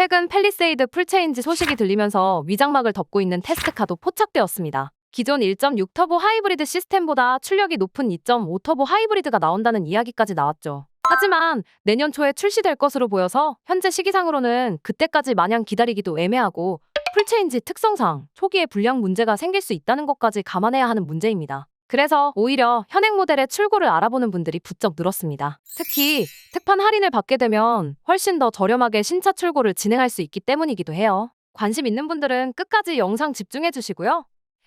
최근 펠리세이드 풀체인지 소식이 들리면서 위장막을 덮고 있는 테스트카도 포착되었습니다. 기존 1.6 터보 하이브리드 시스템보다 출력이 높은 2.5 터보 하이브리드가 나온다는 이야기까지 나왔죠. 하지만 내년 초에 출시될 것으로 보여서 현재 시기상으로는 그때까지 마냥 기다리기도 애매하고 풀체인지 특성상 초기에 불량 문제가 생길 수 있다는 것까지 감안해야 하는 문제입니다. 그래서 오히려 현행 모델의 출고를 알아보는 분들이 부쩍 늘었습니다. 특히 특판 할인을 받게 되면 훨씬 더 저렴하게 신차 출고를 진행할 수 있기 때문이기도 해요. 관심 있는 분들은 끝까지 영상 집중해 주시고요.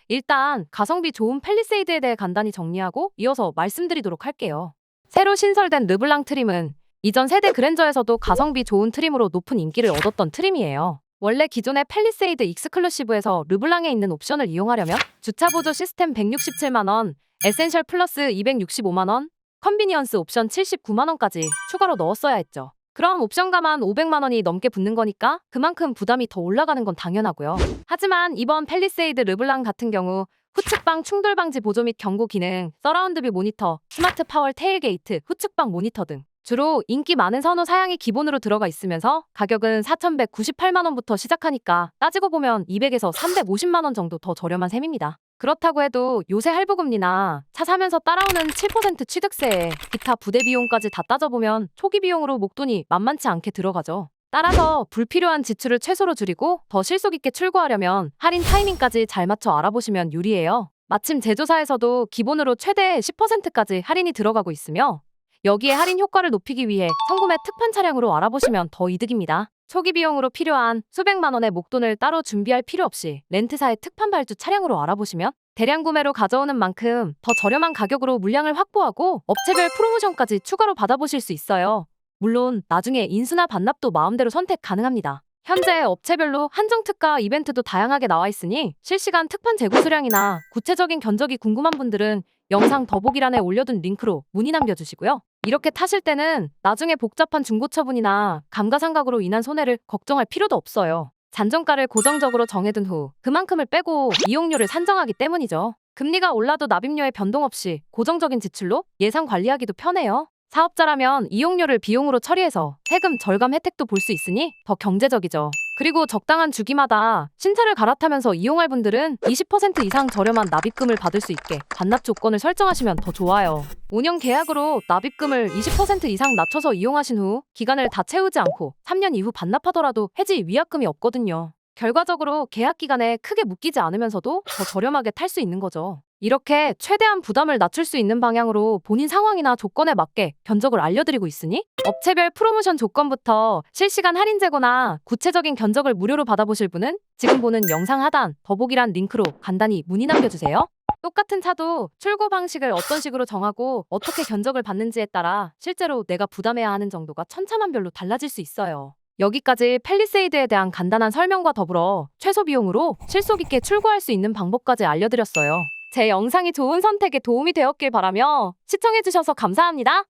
일단 가성비 좋은 펠리세이드에 대해 간단히 정리하고 이어서 말씀드리도록 할게요. 새로 신설된 르블랑 트림은 이전 세대 그랜저에서도 가성비 좋은 트림으로 높은 인기를 얻었던 트림이에요. 원래 기존의 펠리세이드 익스클루시브에서 르블랑에 있는 옵션을 이용하려면 주차 보조 시스템 167만 원, 에센셜 플러스 265만 원, 컨비니언스 옵션 79만 원까지 추가로 넣었어야 했죠. 그럼 옵션가만 500만 원이 넘게 붙는 거니까 그만큼 부담이 더 올라가는 건 당연하고요. 하지만 이번 펠리세이드 르블랑 같은 경우 후측방 충돌 방지 보조 및 경고 기능, 서라운드뷰 모니터, 스마트 파월 테일 게이트, 후측방 모니터 등 주로 인기 많은 선호 사양이 기본으로 들어가 있으면서 가격은 4,198만 원부터 시작하니까 따지고 보면 200에서 350만 원 정도 더 저렴한 셈입니다. 그렇다고 해도 요새 할부금리나 차 사면서 따라오는 7% 취득세에 기타 부대 비용까지 다 따져보면 초기 비용으로 목돈이 만만치 않게 들어가죠. 따라서 불필요한 지출을 최소로 줄이고 더 실속 있게 출고하려면 할인 타이밍까지 잘 맞춰 알아보시면 유리해요. 마침 제조사에서도 기본으로 최대 10%까지 할인이 들어가고 있으며 여기에 할인 효과를 높이기 위해 성구매 특판 차량으로 알아보시면 더 이득입니다. 초기 비용으로 필요한 수백만 원의 목돈을 따로 준비할 필요 없이 렌트사의 특판 발주 차량으로 알아보시면 대량 구매로 가져오는 만큼 더 저렴한 가격으로 물량을 확보하고 업체별 프로모션까지 추가로 받아보실 수 있어요. 물론 나중에 인수나 반납도 마음대로 선택 가능합니다. 현재 업체별로 한정 특가 이벤트도 다양하게 나와 있으니 실시간 특판 재고 수량이나 구체적인 견적이 궁금한 분들은 영상 더보기란에 올려둔 링크로 문의 남겨주시고요. 이렇게 타실 때는 나중에 복잡한 중고처분이나 감가상각으로 인한 손해를 걱정할 필요도 없어요. 잔정가를 고정적으로 정해둔 후 그만큼을 빼고 이용료를 산정하기 때문이죠. 금리가 올라도 납입료에 변동 없이 고정적인 지출로 예산 관리하기도 편해요. 사업자라면 이용료를 비용으로 처리해서 세금 절감 혜택도 볼 수 있으니 더 경제적이죠. 그리고 적당한 주기마다 신차를 갈아타면서 이용할 분들은 20% 이상 저렴한 납입금을 받을 수 있게 반납 조건을 설정하시면 더 좋아요. 5년 계약으로 납입금을 20% 이상 낮춰서 이용하신 후 기간을 다 채우지 않고 3년 이후 반납하더라도 해지 위약금이 없거든요. 결과적으로 계약 기간에 크게 묶이지 않으면서도 더 저렴하게 탈 수 있는 거죠. 이렇게 최대한 부담을 낮출 수 있는 방향으로 본인 상황이나 조건에 맞게 견적을 알려드리고 있으니 업체별 프로모션 조건부터 실시간 할인 재고나 구체적인 견적을 무료로 받아보실 분은 지금 보는 영상 하단 더보기란 링크로 간단히 문의 남겨주세요. 똑같은 차도 출고 방식을 어떤 식으로 정하고 어떻게 견적을 받는지에 따라 실제로 내가 부담해야 하는 정도가 천차만별로 달라질 수 있어요. 여기까지 펠리세이드에 대한 간단한 설명과 더불어 최소 비용으로 실속 있게 출고할 수 있는 방법까지 알려드렸어요. 제 영상이 좋은 선택에 도움이 되었길 바라며 시청해주셔서 감사합니다.